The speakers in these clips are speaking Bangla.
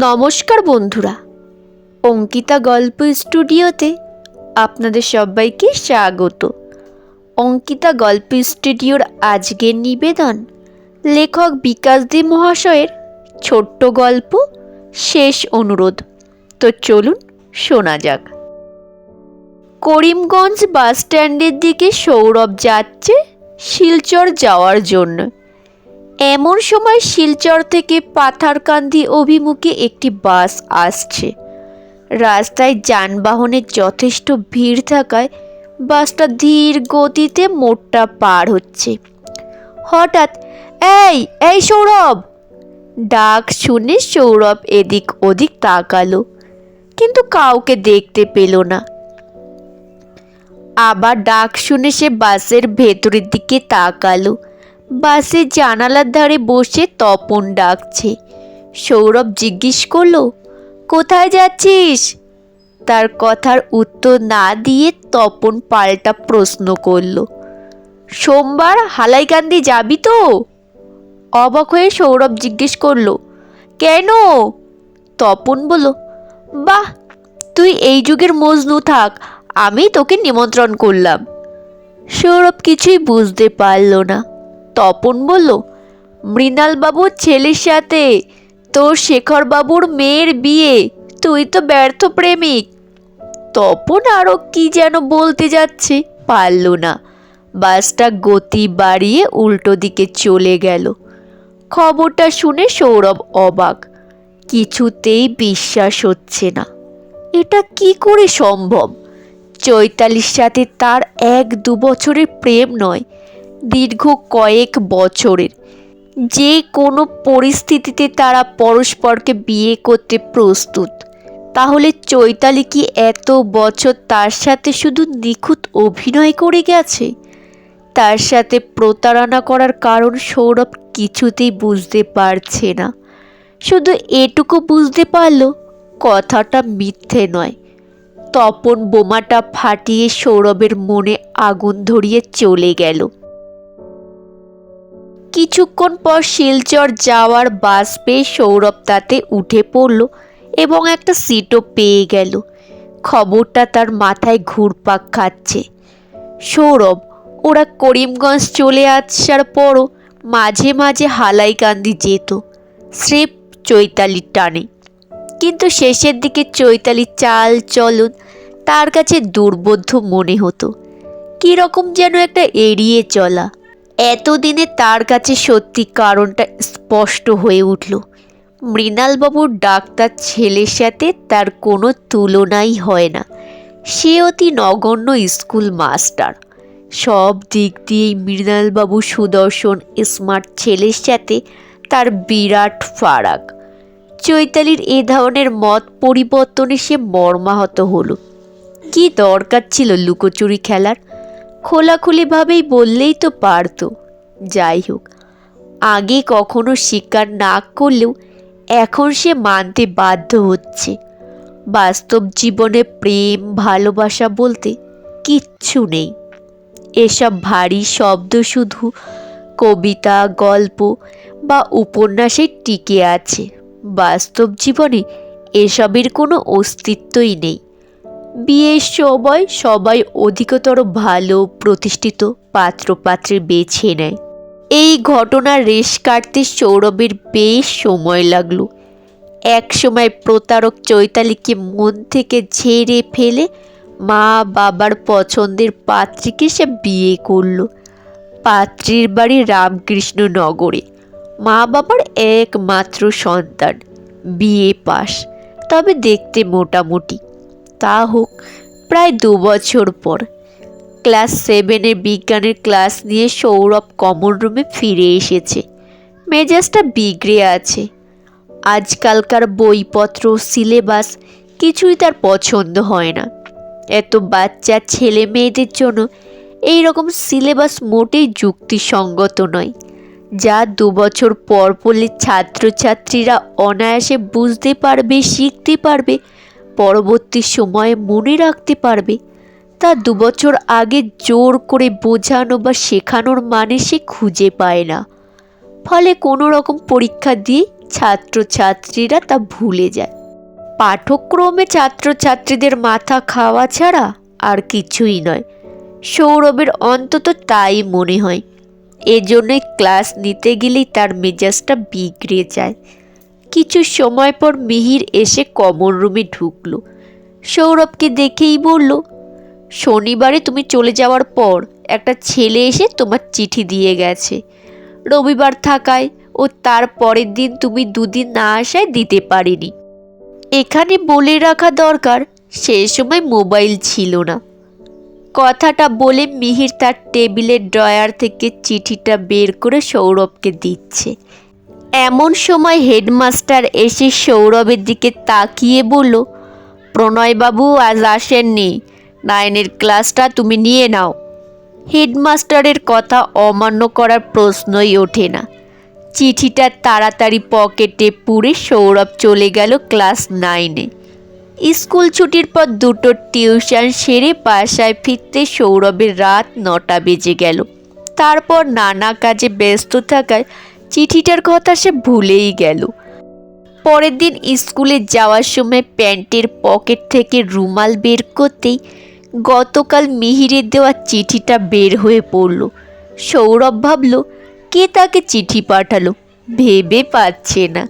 নমস্কার বন্ধুরা। অঙ্কিতা গল্প স্টুডিওতে আপনাদের সবাইকে স্বাগত। অঙ্কিতা গল্প স্টুডিওর আজকের নিবেদন লেখক বিকাশ দে মহাশয়ের ছোট্ট গল্প, শেষ অনুরোধ। তো চলুন শোনা যাক। করিমগঞ্জ বাস স্ট্যান্ডের দিকে সৌরভ যাচ্ছে শিলচর যাওয়ার জন্য। এমন সময় শিলচর থেকে পাথারকান্দি অভিমুখে একটি বাস আসছে। রাস্তায় যানবাহনের যথেষ্ট ভিড় থাকায় বাসটা ধীর গতিতে মোড়টা পার হচ্ছে। হঠাৎ, এই এই সৌরভ! ডাক শুনে সৌরভ এদিক ওদিক তাকালো, কিন্তু কাউকে দেখতে পেল না। আবার ডাক শুনে সে বাসের ভেতরের দিকে তাকালো। বাসের জানালার ধারে বসে তপন ডাকছে। সৌরভ জিজ্ঞেস করল, কোথায় যাচ্ছিস? তার কথার উত্তর না দিয়ে তপন পাল্টা প্রশ্ন করল, সোমবার হালাইকান্দি যাবি তো? অবাক হয়ে সৌরভ জিজ্ঞেস করল, কেন? তপন বলল, বাহ, তুই এই যুগের মজনু থাক, আমি তোকে নিমন্ত্রণ করলাম। সৌরভ কিছুই বুঝতে পারল না। তপন বলল মৃণালবাবুর ছেলের সাথে তোর শেখরবাবুর মেয়ের বিয়ে। তুই তো ব্যর্থ প্রেমিক তপন আরও কি যেন বলতে যাচ্ছে, পারল না। বাসটা গতি বাড়িয়ে উল্টো দিকে চলে গেল। খবরটা শুনে সৌরভ অবাক। কিছুতেই বিশ্বাস হচ্ছে না। এটা কি করে সম্ভব? চৈতালির সাথে তার এক দু বছরের প্রেম নয়। দীর্ঘ কয়েক বছরের। যে কোনো পরিস্থিতিতে তারা পরস্পরকে বিয়ে করতে প্রস্তুত। তাহলে চৈতালি কি এত বছর তার সাথে শুধু নিখুঁত অভিনয় করে গেছে? তার সাথে প্রতারণা করার কারণ সৌরভ কিছুতেই বুঝতে পারছে না। শুধু এটুকু বুঝতে পারল, কথাটা মিথ্যে নয়। তপন বোমাটা ফাটিয়ে সৌরভের মনে আগুন ধরিয়ে চলে গেল। কিছুক্ষণ পর শিলচর যাওয়ার বাস পেয়ে সৌরভ তাতে উঠে পড়ল এবং একটা সিটও পেয়ে গেল। খবরটা তার মাথায় ঘুরপাক খাচ্ছে। সৌরভ, ওরা করিমগঞ্জ চলে আসার পরও মাঝে মাঝে হালাইকান্দি যেত, স্রেফ চৈতালির টানে। কিন্তু শেষের দিকে চৈতালির চাল চলন তার কাছে দুর্বোধ্য মনে হতো। কীরকম যেন একটা এড়িয়ে চলা। এতদিনে তার কাছে সত্যি কারণটা স্পষ্ট হয়ে উঠল। মৃণালবাবুর ডাক্তার ছেলের সাথে তার কোনো তুলনাই হয় না। সে অতি নগণ্য স্কুল মাস্টার। সব দিক দিয়েই মৃণালবাবু সুদর্শন স্মার্ট ছেলের সাথে তার বিরাট ফারাক। চৈতালির এ ধরনের মত পরিবর্তনে সে মর্মাহত হলো। কি দরকার ছিল লুকোচুরি খেলার? খোলাখুলিভাবেই বললেই তো পারতো। যাই হোক, আগে কখনো স্বীকার না করলেও এখন সে মানতে বাধ্য হচ্ছে। বাস্তব জীবনে প্রেম, ভালোবাসা বলতে কিচ্ছু নেই। এসব ভারী শব্দ শুধু কবিতা, গল্প বা উপন্যাসে টিকে আছে। বাস্তব জীবনে এসবের কোনো অস্তিত্বই নেই। বিয়ের সময় সবাই অধিকতর ভালো, প্রতিষ্ঠিত, পাত্রপাত্রে বেছে নেয়। এই ঘটনার রেশ কাটতে সৌরভের বেশ সময় লাগল। এক সময় প্রতারক চৈতালিকে মন থেকে ঝেড়ে ফেলে মা বাবার পছন্দের পাত্রীকে সে বিয়ে করল। পাত্রীর বাড়ি রামকৃষ্ণ নগরে। মা বাবার একমাত্র সন্তান। বিয়ে পাস। তবে দেখতে মোটামুটি। তা হোক, প্রায় দু বছর পর। ক্লাস সেভেনের বিজ্ঞানের ক্লাস নিয়ে সৌরভ কমন রুমে ফিরে এসেছে। মেজাজটা বিগড়ে আছে। আজকালকার বইপত্র সিলেবাস কিছুই তার পছন্দ হয় না। এত বাচ্চা ছেলে মেয়েদের জন্য এই রকম সিলেবাস মোটেই যুক্তিসঙ্গত নয়। যা দু বছর পর পড়লে ছাত্রছাত্রীরা অনায়াসে বুঝতে পারবে, শিখতে পারবে পরবর্তী সময়ে মনে রাখতে পারবে, তা দুবছর আগে জোর করে বোঝানো বা শেখানোর মানে সে খুঁজে পায় না। ফলে কোনো রকম পরীক্ষা দিয়ে ছাত্রছাত্রীরা তা ভুলে যায়। পাঠক্রমে ছাত্রছাত্রীদের মাথা খাওয়া ছাড়া আর কিছুই নয়। সৌরভের অন্তত তাই মনে হয়। এজন্যই ক্লাস নিতে গেলেই তার মেজাজটা বিগড়ে যায়। কিছু সময় পর মিহির এসে কমন রুমে ঢুকল। সৌরভকে দেখেই বলল, শনিবারে তুমি চলে যাওয়ার পর একটা ছেলে এসে তোমার চিঠি দিয়ে গেছে। রবিবার থাকায় ও তার পরের দিন তুমি দুদিন না আসায় দিতে পারিনি। এখানে বলে রাখা দরকার, সে সময় মোবাইল ছিল না। কথাটা বলে মিহির তার টেবিলের ড্রয়ার থেকে চিঠিটা বের করে সৌরভকে দিচ্ছে। এমন সময় হেডমাস্টার এসে সৌরভের দিকে তাকিয়ে বলল, প্রণয়বাবু, আজ আসেননি। নাইনের ক্লাসটা তুমি নিয়ে নাও। হেডমাস্টারের কথা অমান্য করার প্রশ্নই ওঠে না। চিঠিটা তাড়াতাড়ি পকেটে পুরে সৌরভ চলে গেল ক্লাস নাইনে। স্কুল ছুটির পর দুটো টিউশন সেরে বাসায় ফিরতে সৌরভের রাত নটা বেজে গেল। তারপর নানা কাজে ব্যস্ত থাকায় চিঠিটার কথা সে ভুলেই গেল। পরের দিন স্কুলে যাওয়ার সময় প্যান্টের পকেট থেকে রুমাল বের করতেই গতকাল মিহিরের দেওয়া চিঠিটা বের হয়ে পড়ল। সৌরভ ভাবল, কে তাকে চিঠি পাঠালো? ভেবে পাচ্ছে না।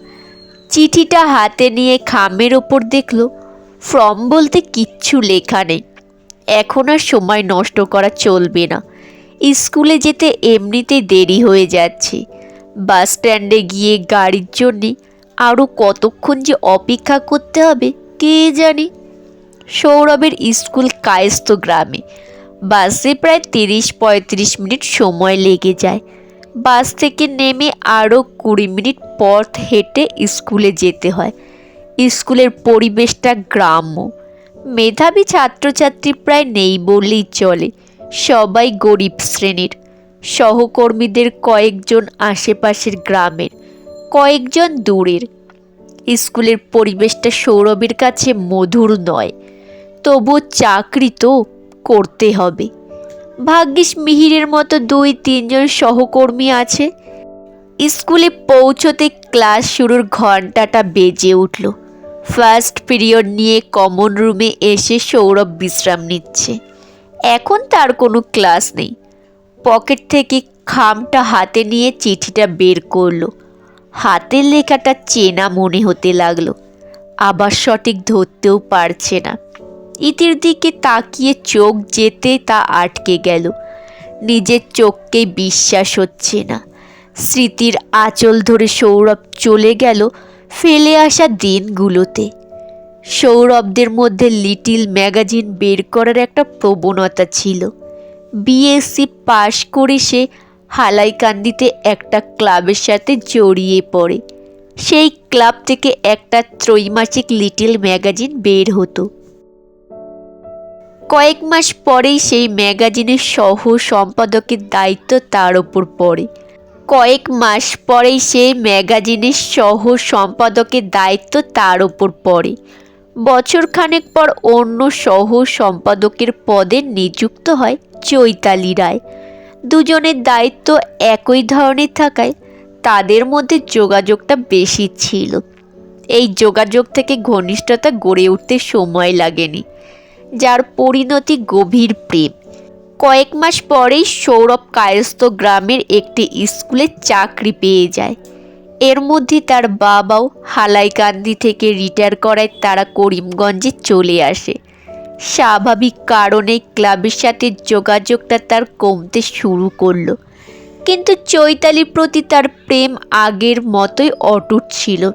চিঠিটা হাতে নিয়ে খামের ওপর দেখল, ফর্ম বলতে কিচ্ছু লেখা নেই। এখন আর সময় নষ্ট করা চলবে না। স্কুলে যেতে এমনিতেই দেরি হয়ে যাচ্ছে। বাস স্ট্যান্ডে গিয়ে গাড়ির জন্যে আরও কতক্ষণ যে অপেক্ষা করতে হবে, কে জানি? সৌরভের স্কুল কায়স্থ গ্রামে। বাসে প্রায় তিরিশ পঁয়ত্রিশ মিনিট সময় লেগে যায়। বাস থেকে নেমে আরও কুড়ি মিনিট পথ হেঁটে স্কুলে যেতে হয়। স্কুলের পরিবেশটা গ্রাম্য। মেধাবী ছাত্রছাত্রী প্রায় নেই বললেই চলে। সবাই গরিব শ্রেণির। সহকর্মীদের কয়েকজন আশেপাশের গ্রামের, কয়েকজন দূরের। স্কুলের পরিবেশটা সৌরভের কাছে মধুর নয়, তবু চাকরি তো করতে হবে। ভাগ্যিস মিহিরের মতো দুই, তিনজন সহকর্মী আছে। স্কুলে পৌঁছতে ক্লাস শুরুর ঘন্টাটা বেজে উঠল। ফার্স্ট পিরিয়ড নিয়ে কমন রুমে এসে সৌরভ বিশ্রাম নিচ্ছে। এখন তার কোনো ক্লাস নেই। পকেট থেকে খামটা হাতে নিয়ে চিঠিটা বের করল। হাতের লেখাটা চেনা মনে হতে লাগল। আবার সঠিক ধরতেও পারছে না। ইতির দিকে তাকিয়ে চোখ যেতে তা আটকে গেল। নিজের চোখকে বিশ্বাস হচ্ছে না। স্মৃতির আঁচল ধরে সৌরভ চলে গেল ফেলে আসা দিনগুলোতে। সৌরভদের মধ্যে লিটিল ম্যাগাজিন বের করার একটা প্রবণতা ছিল। বিএসসি পাশ করে সে হালাইকান্দিতে একটা ক্লাবের সাথে জড়িয়ে পড়ে। সেই ক্লাব থেকে একটা ত্রৈমাসিক লিটিল ম্যাগাজিন বের হতো। কয়েক মাস পরেই সেই ম্যাগাজিনের সহ সম্পাদকের দায়িত্ব তার ওপর পড়ে। কয়েক মাস পরেই সেই ম্যাগাজিনের সহ সম্পাদকের দায়িত্ব তার ওপর পড়ে। বছরখানেক পর অন্য সহ সম্পাদকের পদে নিযুক্ত হয় চৈতালি রায়। দুজনের দায়িত্ব একই ধরনের থাকায় তাদের মধ্যে যোগাযোগটা বেশি ছিল। এই যোগাযোগ থেকে ঘনিষ্ঠতা গড়ে উঠতে সময় লাগেনি, যার পরিণতি গভীর প্রেম। কয়েক মাস পরেই সৌরভ কায়স্থ গ্রামের একটি স্কুলে চাকরি পেয়ে যায়। এর মধ্যে তার বাবাও হালাইকান্দি থেকে রিটায়ার করায় তারা করিমগঞ্জে চলে আসে। স্বাভাবিক কারণে ক্লাবের সাথে যোগাযোগটা তার কমতে শুরু করল। কিন্তু চৈতালির প্রতি তার প্রেম আগের মতোই অটুট ছিল।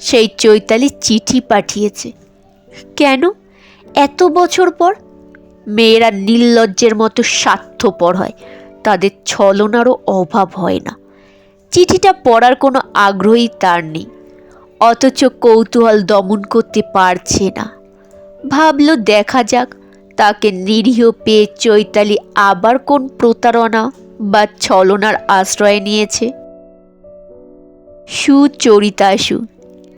সেই চৈতালি চিঠি পাঠিয়েছে। কেন? এত বছর পর? মেয়েরা নির্লজ্জের মতো স্বার্থপর হয়। তাদের ছলনারও অভাব হয় না। চিঠিটা পড়ার কোনো আগ্রহই তার নেই। অথচ কৌতূহল দমন করতে পারছে না। ভাবল দেখা যাক তাকে নিরীহ পেয়ে চৈতালি আবার কোন প্রতারণা বা ছলনার আশ্রয় নিয়েছে। সুচরিতাসু,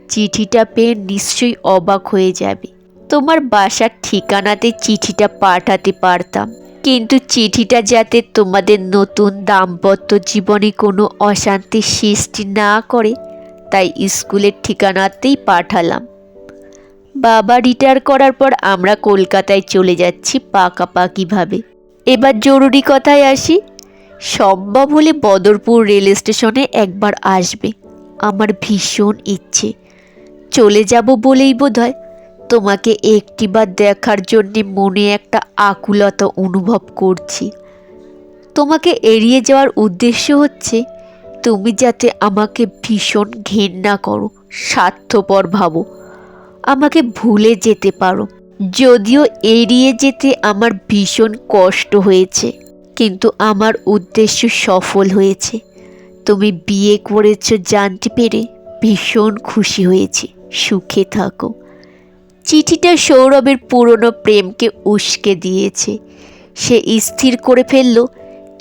চিঠিটা পেয়ে নিশ্চয়ই অবাক হয়ে যাবে। তোমার বাসার ঠিকানাতে চিঠিটা পাঠাতে পারতাম। কিন্তু চিঠিটা যাতে তোমাদের নতুন দাম্পত্য জীবনে কোনো অশান্তি সৃষ্টি না করে, তাই স্কুলের ঠিকানাতেই পাঠালাম। বাবা রিটায়ার করার পর আমরা কলকাতায় চলে যাচ্ছি পাকাপাকিভাবে। এবার জরুরি কথায় আসি, সম্ভব হলে বদরপুর রেল স্টেশনে একবার আসবে। আমার ভীষণ ইচ্ছে। চলে যাব বলেই বোধ হয় তোমাকে একটিবার দেখার জন্যে মনে একটা আকুলতা অনুভব করছি। তোমাকে এড়িয়ে যাওয়ার উদ্দেশ্য হচ্ছে, তুমি যাতে আমাকে ভীষণ ঘেন্না করো, স্বার্থপর ভাবো, আমাকে ভুলে যেতে পারো। যদিও এড়িয়ে যেতে আমার ভীষণ কষ্ট হয়েছে, কিন্তু আমার উদ্দেশ্য সফল হয়েছে। তুমি বিয়ে করেছ জানতে পেরে ভীষণ খুশি হয়েছি। সুখে থাকো। চিঠিটা সৌরভের পুরনো প্রেমকে উস্কে দিয়েছে। সে স্থির করে ফেলল,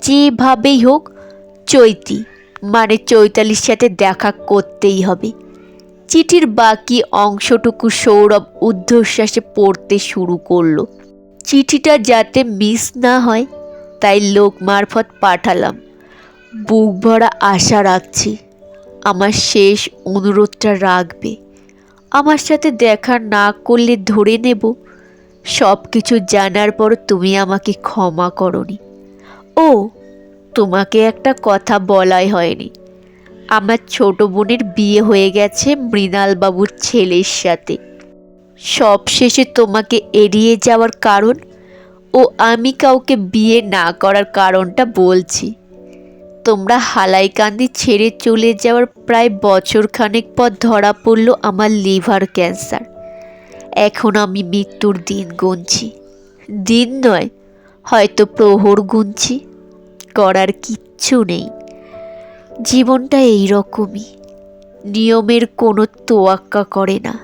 যেভাবেই হোক, চৈতি মানে চৈতালির সাথে দেখা করতেই হবে। চিঠির বাকি অংশটুকু সৌরভ ঊর্ধ্বশ্বাসে পড়তে শুরু করল। চিঠিটা যাতে মিস না হয়, তাই লোক মারফত পাঠালাম। বুক ভরা আশা রাখছি, আমার শেষ অনুরোধটা রাখবে। আমার সাথে দেখা না করলে ধরে নেব। সব কিছু জানার পর তুমি আমাকে ক্ষমা করনি। ও, তোমাকে একটা কথা বলাই হয়নি। আমার ছোট বোনের বিয়ে হয়ে গেছে মৃণালবাবুর ছেলের সাথে। সব শেষে তোমাকে এড়িয়ে যাওয়ার কারণ ও আমি কাউকে বিয়ে না করার কারণটা বলছি। তোমরা হালাইকান্দি ছেড়ে চলে যাওয়ার প্রায় বছর খানেক পর ধরা পড়ল আমার লিভার ক্যান্সার। এখন আমি মৃত্যুর দিন গুনছি। দিন নয়, হয়তো প্রহর গুনছি। করার কিচ্ছু নেই। জীবনটা এই রকমই নিয়মের কোনো তোয়াক্কা করে না।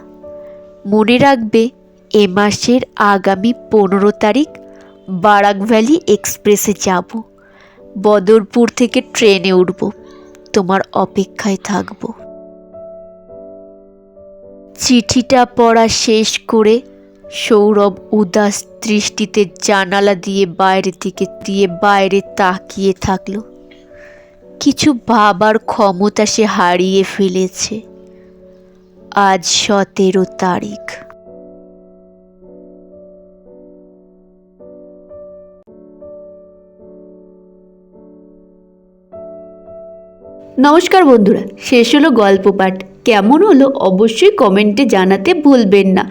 মনে রাখবে, এ মাসের আগামী পনেরো তারিখ বারাক ভ্যালি এক্সপ্রেসে যাব। বদরপুর থেকে ট্রেনে উঠব। তোমার অপেক্ষায় থাকব। চিঠিটা পড়া শেষ করে সৌরভ উদাস দৃষ্টিতে জানালা দিয়ে বাইরে থেকে দিয়ে বাইরে তাকিয়ে থাকল। কিছু ভাবার ক্ষমতা সে হারিয়ে ফেলেছে। আজ সতেরো তারিখ। নমস্কার বন্ধুরা, শেষ হলো গল্প পাঠ। কেমন হলো অবশ্যই কমেন্টে জানাতে ভুলবেন না।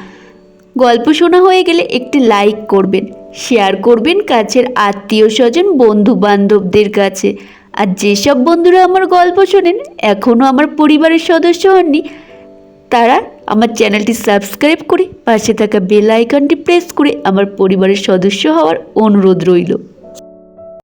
গল্প শোনা হয়ে গেলে একটি লাইক করবেন শেয়ার করবেন কাছের আত্মীয় স্বজন বন্ধু বান্ধবদের কাছে। আর যেসব বন্ধুরা আমার গল্প শোনেন এখনও আমার পরিবারের সদস্য হননি, তারা আমার চ্যানেলটি সাবস্ক্রাইব করে পাশে থাকা বেল আইকনটি প্রেস করে আমার পরিবারের সদস্য হওয়ার অনুরোধ রইল।